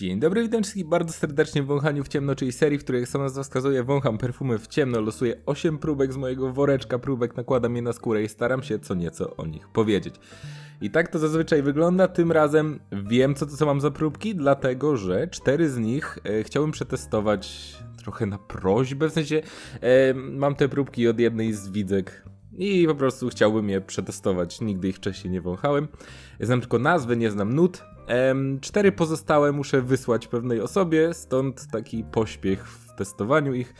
Dzień dobry, witam wszystkich bardzo serdecznie w Wąchaniu w Ciemno, czyli serii, w której jak sama nazwa wskazuje, wącham perfumy w ciemno, losuję 8 próbek z mojego woreczka próbek, nakładam je na skórę i staram się co nieco o nich powiedzieć. I tak to zazwyczaj wygląda, tym razem wiem co to co mam za próbki, dlatego że cztery z nich e, chciałbym przetestować trochę na prośbę, w sensie e, mam te próbki od jednej z widzek i po prostu chciałbym je przetestować. Nigdy ich wcześniej nie wąchałem. Znam tylko nazwy, nie znam nut. Cztery pozostałe muszę wysłać pewnej osobie, stąd taki pośpiech w testowaniu ich.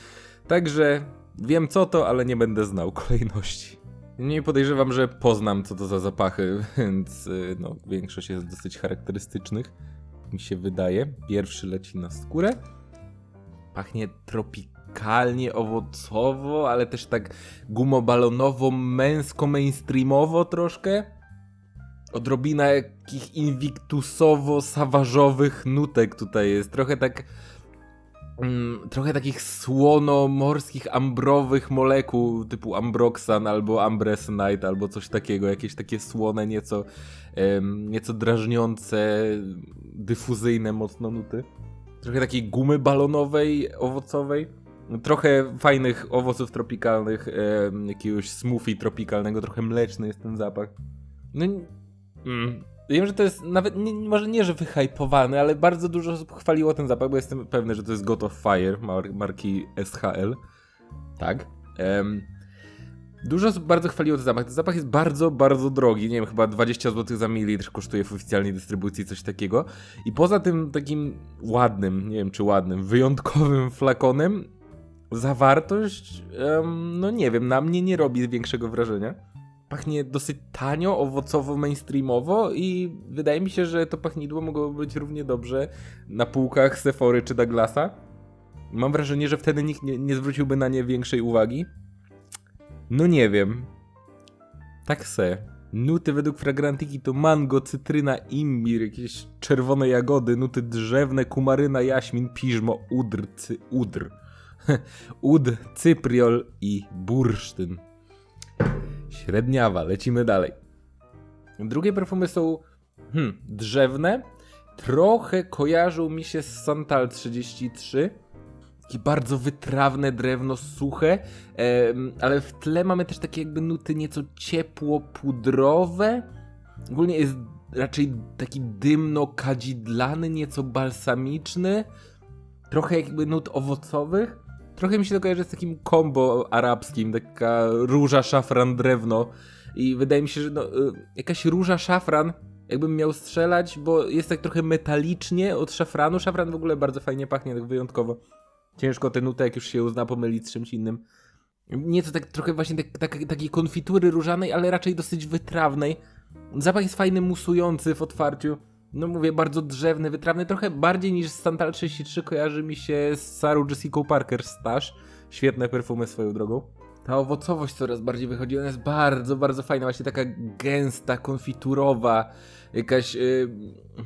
Także wiem co to, ale nie będę znał kolejności. Nie podejrzewam, że poznam co to za zapachy, więc y, no, większość jest dosyć charakterystycznych. Mi się wydaje. Pierwszy leci na skórę. Pachnie tropikalnie, owocowo, ale też tak gumobalonowo, męsko-mainstreamowo troszkę. Odrobina jakich invictusowo-sawarzowych nutek tutaj jest. Trochę tak... Mm, trochę takich słono-morskich, ambrowych molekuł typu ambroxan albo ambresonite albo coś takiego. Jakieś takie słone, nieco, nieco drażniące, dyfuzyjne mocno nuty. Trochę takiej gumy balonowej, owocowej. Trochę fajnych owoców tropikalnych, em, jakiegoś smoothie tropikalnego, trochę mleczny jest ten zapach. No, mm, wiem, że to jest nawet, nie, może nie, że wyhypowany, ale bardzo dużo osób chwaliło ten zapach, bo jestem pewny, że to jest God of Fire mar marki SHL. Tak. Em, Dużo osób bardzo chwaliło ten zapach. Ten zapach jest bardzo, bardzo drogi. Nie wiem, chyba 20 zł za mililitr kosztuje w oficjalnej dystrybucji, coś takiego. I poza tym takim ładnym, nie wiem czy ładnym, wyjątkowym flakonem, zawartość, em, no nie wiem, na mnie nie robi większego wrażenia. Pachnie dosyć tanio, owocowo, mainstreamowo i wydaje mi się, że to pachnidło mogłoby być równie dobrze na półkach Sephory czy Douglasa. Mam wrażenie, że wtedy nikt nie, nie zwróciłby na nie większej uwagi. No nie wiem. Tak se. Nuty według fragrantyki to mango, cytryna, imbir, jakieś czerwone jagody, nuty drzewne, kumaryna, jaśmin, piżmo, udr, cy, udr. Ud, cypriol i bursztyn. Średniawa, lecimy dalej. Drugie perfumy są hmm, drzewne. Trochę kojarzą mi się z Santal 33. Takie bardzo wytrawne drewno, suche, ale w tle mamy też takie jakby nuty nieco ciepło-pudrowe. Ogólnie jest raczej taki dymno-kadzidlany, nieco balsamiczny. Trochę jakby nut owocowych. Trochę mi się to kojarzy z takim combo arabskim, taka róża, szafran, drewno. I wydaje mi się, że no, y, jakaś róża, szafran, jakbym miał strzelać, bo jest tak trochę metalicznie od szafranu. Szafran w ogóle bardzo fajnie pachnie, tak wyjątkowo. Ciężko tę nutę, jak już się uzna, pomylić z czymś innym. Nieco tak trochę właśnie tak, tak, takiej konfitury różanej, ale raczej dosyć wytrawnej. Zapach jest fajny, musujący w otwarciu. No mówię, bardzo drzewny, wytrawny, trochę bardziej niż Santal 33 kojarzy mi się z Sarah Jessica Parker Stash. Świetne perfumy swoją drogą. Ta owocowość coraz bardziej wychodzi, ona jest bardzo, bardzo fajna, właśnie taka gęsta, konfiturowa, jakaś, yy,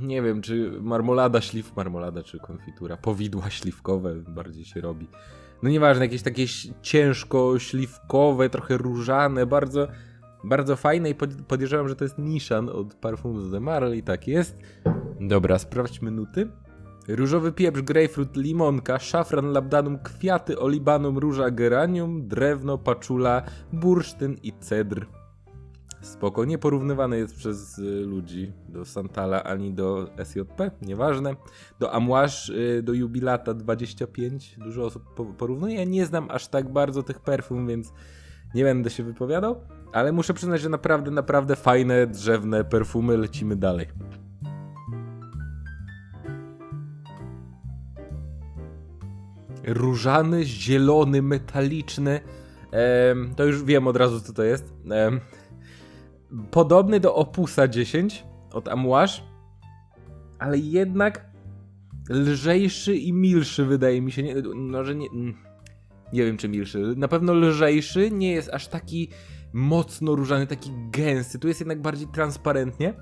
nie wiem, czy marmolada śliw, marmolada czy konfitura, powidła śliwkowe bardziej się robi. No nieważne, jakieś takie ciężko śliwkowe, trochę różane, bardzo, bardzo fajne i pod- podejrzewam, że to jest Nishan od Parfums de Marle i tak jest. Dobra, sprawdźmy nuty. Różowy pieprz, grejpfrut, limonka, szafran, labdanum, kwiaty, olibanum, róża, geranium, drewno, paczula, bursztyn i cedr. Spoko, nie porównywany jest przez y, ludzi do Santala ani do SJP, nieważne. Do Amouage, y, do Jubilata 25, dużo osób po- porównuje. Ja nie znam aż tak bardzo tych perfum, więc nie będę się wypowiadał, ale muszę przyznać, że naprawdę, naprawdę fajne, drzewne perfumy. Lecimy dalej. Różany, zielony, metaliczny. Em, to już wiem od razu, co to jest. Em, podobny do Opusa 10 od Amouage, ale jednak lżejszy i milszy, wydaje mi się. Nie, może nie, mm, nie wiem, czy milszy. Na pewno lżejszy, nie jest aż taki mocno różany, taki gęsty. Tu jest jednak bardziej transparentnie.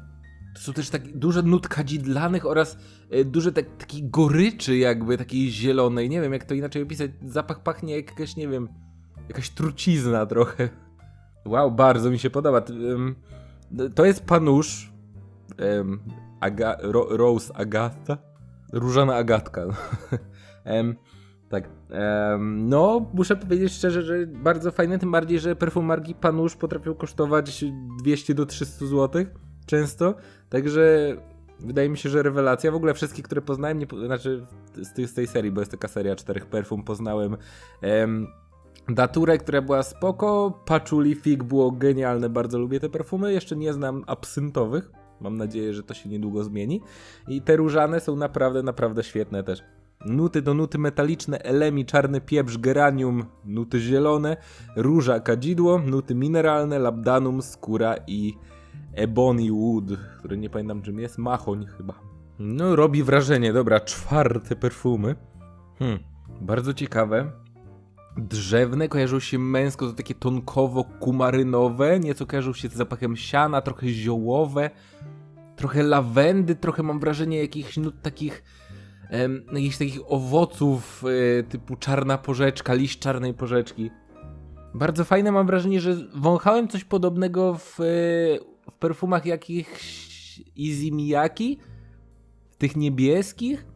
To są też takie duże nut kadzidlanych oraz e, duże tak, goryczy jakby, takiej zielonej. Nie wiem, jak to inaczej opisać. Zapach pachnie jak jakaś, nie wiem, jakaś trucizna trochę. Wow, bardzo mi się podoba. To jest panusz Aga, Ro, Rose Agatha. Różana Agatka. tak. Em, no, muszę powiedzieć szczerze, że bardzo fajne, tym bardziej, że perfumarki Panusz potrafią kosztować 200 do 300 zł często, także wydaje mi się, że rewelacja. W ogóle wszystkie, które poznałem, nie, znaczy z, tej- z tej serii, bo jest taka seria czterech perfum, poznałem em, Daturę, która była spoko, Patchouli Fig było genialne, bardzo lubię te perfumy, jeszcze nie znam absyntowych, mam nadzieję, że to się niedługo zmieni i te różane są naprawdę, naprawdę świetne też. Nuty to nuty metaliczne, elemi, czarny pieprz, geranium, nuty zielone, róża, kadzidło, nuty mineralne, labdanum, skóra i ebony wood, który nie pamiętam czym jest, machoń chyba. No robi wrażenie, dobra, czwarte perfumy. Hmm, bardzo ciekawe. Drzewne kojarzą się męsko, to takie tonkowo-kumarynowe, nieco kojarzą się z zapachem siana, trochę ziołowe, trochę lawendy, trochę mam wrażenie jakichś nut takich em, jakichś takich owoców e, typu czarna porzeczka, liść czarnej porzeczki. Bardzo fajne mam wrażenie, że wąchałem coś podobnego w, e, w perfumach jakichś Easy Miyaki, tych niebieskich.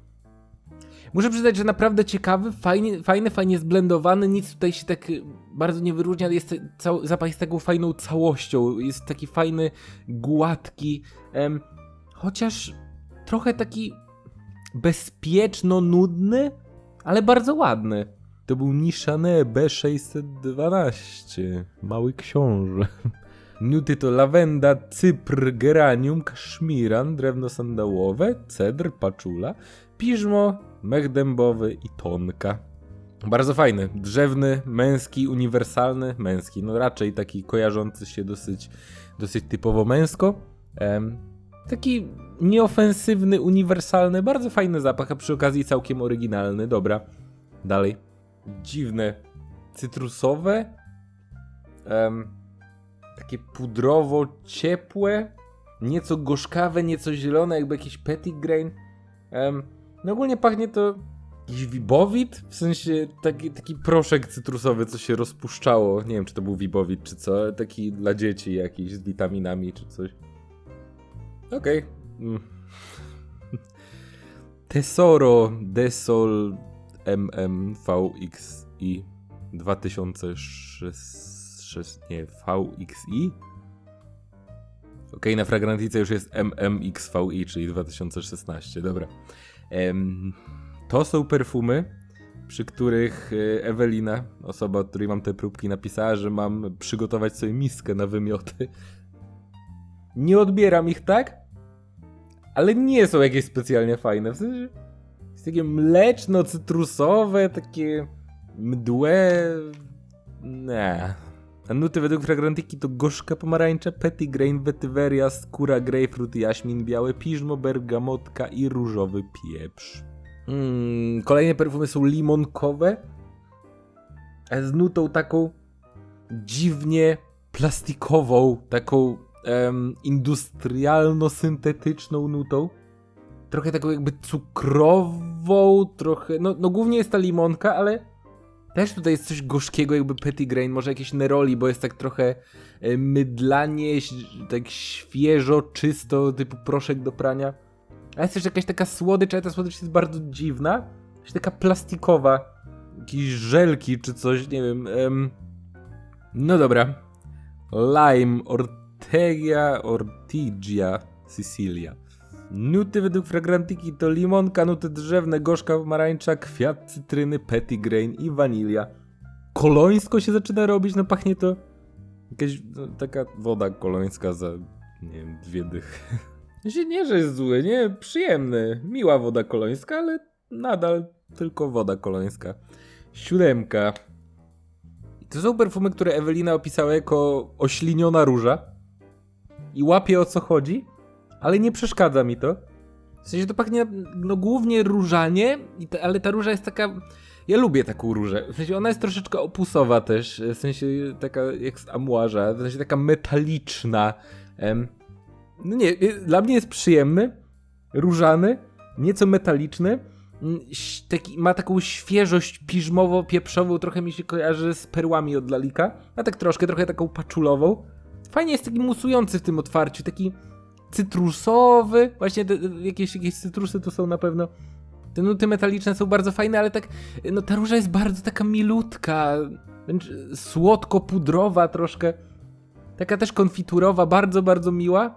Muszę przyznać, że naprawdę ciekawy, fajnie, fajny, fajnie zblendowany, nic tutaj się tak bardzo nie wyróżnia, jest cał, zapach jest taką fajną całością, jest taki fajny, gładki, em, chociaż trochę taki bezpieczno-nudny, ale bardzo ładny. To był Nishane B612, mały książę. Nuty to lawenda, cypr, geranium, kaszmiran, drewno sandałowe, cedr, paczula, piżmo, mech dębowy i tonka. Bardzo fajny, drzewny, męski, uniwersalny, męski, no raczej taki kojarzący się dosyć, dosyć typowo męsko. Taki nieofensywny, uniwersalny, bardzo fajny zapach, a przy okazji całkiem oryginalny. Dobra, dalej. Dziwne, cytrusowe, em, takie pudrowo-ciepłe, nieco gorzkawe, nieco zielone, jakby jakiś petitgrain. Um, no ogólnie pachnie to jakiś wibowit, w sensie taki, taki proszek cytrusowy, co się rozpuszczało. Nie wiem, czy to był wibowit, czy co, taki dla dzieci jakiś z witaminami, czy coś. Okej. Mm. Tesoro Desol MMVXI 2006 nie, VXI? Okej, na Fragrantice już jest MMXVI, czyli 2016, dobra. Em, to są perfumy, przy których e, Ewelina, osoba, od której mam te próbki, napisała, że mam przygotować sobie miskę na wymioty. Nie odbieram ich tak, ale nie są jakieś specjalnie fajne. W sensie jest takie mleczno-cytrusowe, takie mdłe. Nie. A nuty według Fragrantiki to gorzka pomarańcza, petitgrain, wetyweria, skóra, grapefruit, jaśmin, białe piżmo, bergamotka i różowy pieprz. Mm, kolejne perfumy są limonkowe, z nutą taką dziwnie plastikową, taką industrialno-syntetyczną nutą. Trochę taką jakby cukrową, trochę, no, no głównie jest ta limonka, ale też tutaj jest coś gorzkiego, jakby petitgrain, może jakieś neroli, bo jest tak trochę e, mydlanie, tak świeżo, czysto, typu proszek do prania. A jest też jakaś taka słodycz, ale ta słodycz jest bardzo dziwna. Jest taka plastikowa. Jakieś żelki czy coś, nie wiem. em. No dobra. Lime, Ortegia, Ortigia, Sicilia. Nuty według Fragrantiki to limonka, nuty drzewne, gorzka pomarańcza, kwiat cytryny, petitgrain i wanilia. Kolońsko się zaczyna robić, no pachnie to jakaś no, taka woda kolońska za, nie wiem, dwie dychy. Nie, że jest zły, nie, przyjemny, miła woda kolońska, ale nadal tylko woda kolońska. Siódemka. To są perfumy, które Ewelina opisała jako ośliniona róża. I łapie o co chodzi, ale nie przeszkadza mi to. W sensie to pachnie no głównie różanie, ale ta róża jest taka... Ja lubię taką różę. W sensie ona jest troszeczkę opusowa też, w sensie taka jak z amuarza, w sensie taka metaliczna. No nie, y, dla mnie jest przyjemny, różany, nieco metaliczny. mm, Taki, ma taką świeżość piżmowo-pieprzową, trochę mi się kojarzy z perłami od Lalika, a tak troszkę, trochę taką paczulową. Fajnie jest taki musujący w tym otwarciu, taki cytrusowy, właśnie te, jakieś, jakieś cytrusy to są na pewno. Te nuty metaliczne są bardzo fajne, ale tak, no ta róża jest bardzo taka milutka, wręcz słodko-pudrowa troszkę. Taka też konfiturowa, bardzo, bardzo miła.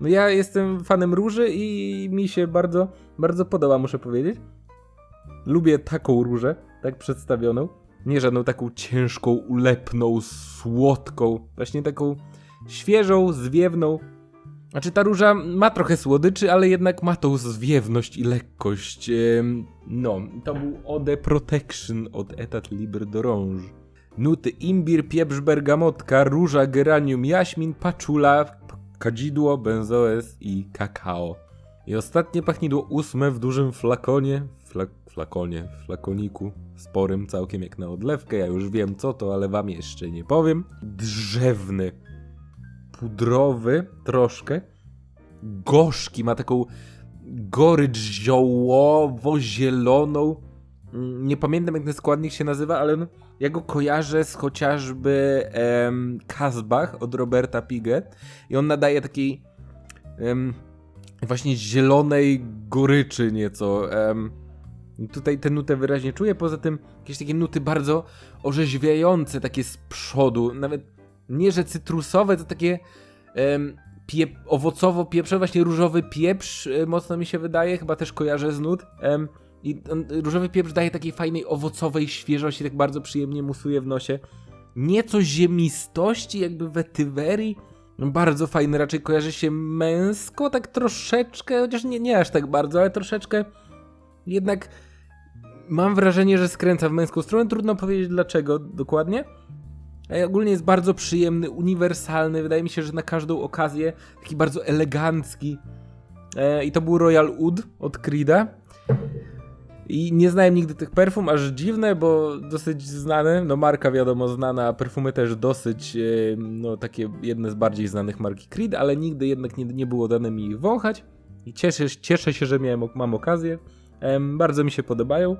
No ja jestem fanem róży i mi się bardzo, bardzo podoba, muszę powiedzieć. Lubię taką różę, tak przedstawioną. Nie żadną taką ciężką, ulepną, słodką. Właśnie taką świeżą, zwiewną. Znaczy ta róża ma trochę słodyczy, ale jednak ma tą zwiewność i lekkość. No, to był Ode Protection od Etat Libre d'Orange. Nuty imbir, pieprz, bergamotka, róża, geranium, jaśmin, paczula, kadzidło, benzoes i kakao. I ostatnie pachnidło ósme w dużym flakonie, fla, flakonie, flakoniku, sporym całkiem jak na odlewkę, ja już wiem co to, ale wam jeszcze nie powiem. Drzewny, pudrowy troszkę, gorzki, ma taką gorycz ziołowo-zieloną. Mm, Nie pamiętam jak ten składnik się nazywa, ale no, ja go kojarzę z chociażby em, Kazbach od Roberta Pigę i on nadaje takiej em, właśnie zielonej goryczy nieco. Em, tutaj tę nutę wyraźnie czuję, poza tym jakieś takie nuty bardzo orzeźwiające, takie z przodu, nawet nie, że cytrusowe, to takie em, pie, owocowo-pieprzowe, właśnie różowy pieprz e, mocno mi się wydaje, chyba też kojarzę z nut. Em, I on, różowy pieprz daje takiej fajnej owocowej świeżości, tak bardzo przyjemnie musuje w nosie. Nieco ziemistości, jakby wetywerii. No, Bardzo fajny, raczej kojarzy się męsko, tak troszeczkę, chociaż nie, nie aż tak bardzo, ale troszeczkę jednak mam wrażenie, że skręca w męską stronę. Trudno powiedzieć dlaczego dokładnie. Ogólnie jest bardzo przyjemny, uniwersalny. Wydaje mi się, że na każdą okazję taki bardzo elegancki. E, I to był Royal Oud od Creed'a. I nie znałem nigdy tych perfum, aż dziwne, bo dosyć znane. No marka wiadomo znana, a perfumy też dosyć, e, no takie jedne z bardziej znanych marki Creed, ale nigdy jednak nie, nie było dane mi ich wąchać. I cieszę, cieszę się, że miałem, mam okazję. Bardzo mi się podobają.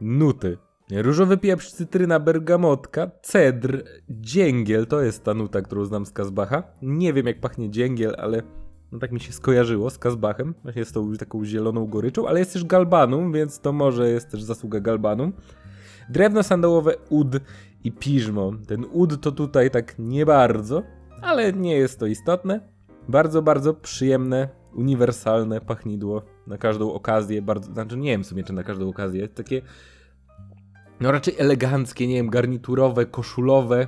Nuty. Różowy pieprz, cytryna, bergamotka, cedr, dzięgiel, to jest ta nuta, którą znam z Kazbacha. Nie wiem jak pachnie dzięgiel, ale no tak mi się skojarzyło z Kazbachem, właśnie z tą taką zieloną goryczą, ale jest też galbanum, więc to może jest też zasługa galbanum. Drewno sandałowe, ud i piżmo. Ten ud to tutaj tak nie bardzo, ale nie jest to istotne. Bardzo, bardzo przyjemne, uniwersalne pachnidło na każdą okazję, bardzo, znaczy nie wiem w sumie czy na każdą okazję, takie no raczej eleganckie, nie wiem, garniturowe, koszulowe,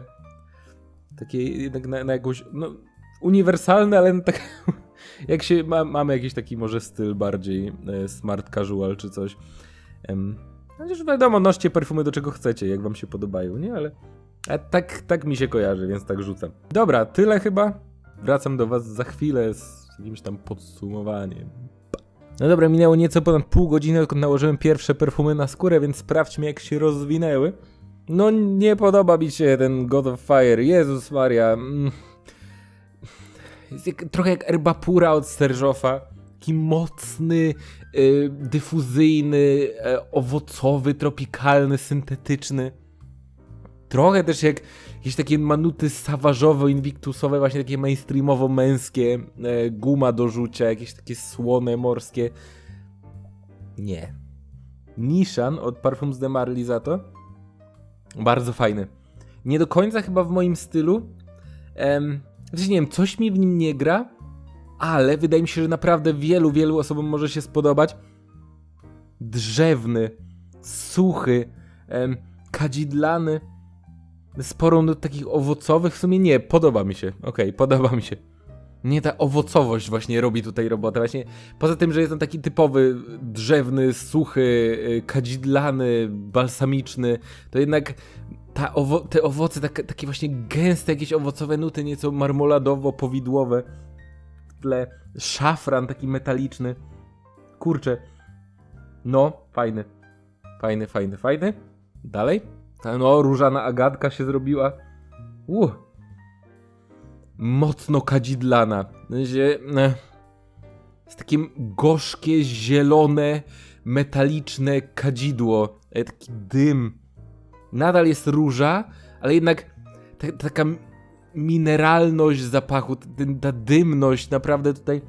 takie jednak na, na jakąś, no uniwersalne, ale tak jak się, ma, mamy jakiś taki może styl bardziej e, smart casual czy coś. Em, chociaż wiadomo, noście perfumy do czego chcecie, jak wam się podobają, nie? Ale tak, tak mi się kojarzy, więc tak rzucam. Dobra, tyle chyba. Wracam do was za chwilę z jakimś tam podsumowaniem. No dobra, minęło nieco ponad pół godziny, odkąd nałożyłem pierwsze perfumy na skórę, więc sprawdźmy jak się rozwinęły. No nie podoba mi się ten God of Fire, Jezus Maria. mm. Jest jak, trochę jak Erbapura od Serżofa. Taki mocny, y, dyfuzyjny, y, owocowy, tropikalny, syntetyczny. Trochę też jak jakieś takie manuty saważowe, invictusowe, właśnie takie mainstreamowo-męskie, e, guma do rzucia, jakieś takie słone, morskie. Nie. Nishan od Parfums de Marly za to. Bardzo fajny. Nie do końca chyba w moim stylu. Znaczy nie wiem, coś mi w nim nie gra, ale wydaje mi się, że naprawdę wielu, wielu osobom może się spodobać. Drzewny, suchy, em, kadzidlany, sporo nut takich owocowych. W sumie nie, podoba mi się. Okej, podoba mi się. Nie ta owocowość właśnie robi tutaj robotę. Właśnie poza tym, że jest on taki typowy drzewny, suchy, y, kadzidlany, balsamiczny, to jednak ta owo te owoce, tak, takie właśnie gęste, jakieś owocowe nuty, nieco marmoladowo-powidłowe. W tle szafran taki metaliczny. Kurczę. No, fajny. Fajny, fajny, fajny. Dalej. No, różana agatka się zrobiła. Uh. Mocno kadzidlana. Sensie, e, jest takie gorzkie, zielone, metaliczne kadzidło. E, Taki dym. Nadal jest róża, ale jednak ta, taka mineralność zapachu, ta dymność, naprawdę tutaj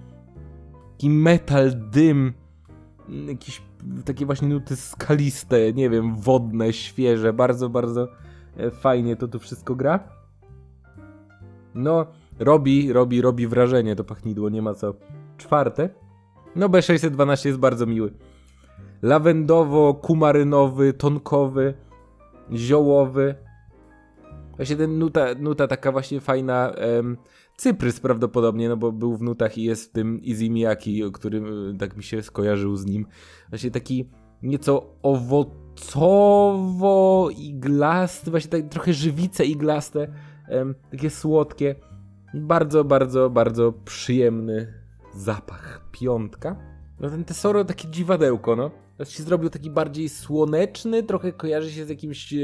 taki metal, dym. Mm, jakieś takie właśnie nuty skaliste, nie wiem, wodne, świeże, bardzo, bardzo e, fajnie to tu wszystko gra. No, robi, robi, robi wrażenie to pachnidło, nie ma co. Czwarte. No B612 jest bardzo miły. Lawendowo-kumarynowy, tonkowy, ziołowy. Właśnie ten nuta, nuta taka właśnie fajna. Em, Cyprys prawdopodobnie, no bo był w nutach i jest w tym o którym y, tak mi się skojarzył z nim. Właśnie taki nieco owocowo-iglasty, właśnie tak trochę żywice iglaste, em, takie słodkie. Bardzo, bardzo, bardzo przyjemny zapach. Piątka. No ten Tesoro takie dziwadełko, no. Teraz się zrobił taki bardziej słoneczny, trochę kojarzy się z jakimiś, e,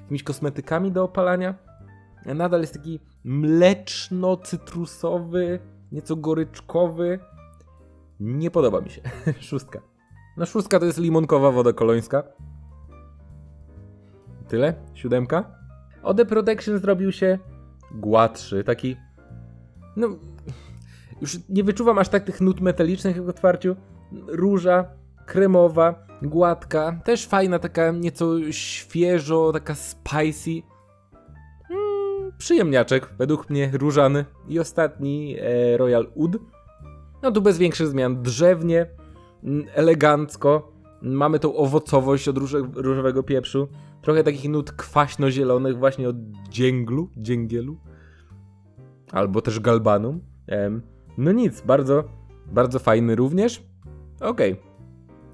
jakimiś kosmetykami do opalania. A nadal jest taki mleczno-cytrusowy, nieco goryczkowy. Nie podoba mi się. szóstka. No szóstka to jest limonkowa woda kolońska. Tyle? Siódemka? Ode Protection zrobił się gładszy, taki... No... Już nie wyczuwam aż tak tych nut metalicznych w otwarciu. Róża, kremowa, gładka, też fajna, taka nieco świeżo, taka spicy. Przyjemniaczek, według mnie różany. I ostatni e, Royal Oud. No tu bez większych zmian, drzewnie, elegancko. Mamy tą owocowość od róże, różowego pieprzu. Trochę takich nut kwaśno-zielonych właśnie od dzięglu, dzięgielu. Albo też galbanum. Em, no nic, bardzo, bardzo fajny również. Okej.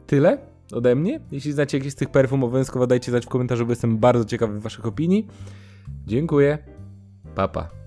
Tyle ode mnie. Jeśli znacie jakieś z tych perfum, obowiązkowo dajcie znać w komentarzu, bo jestem bardzo ciekawy waszych opinii. Dziękuję. Papa. Pa.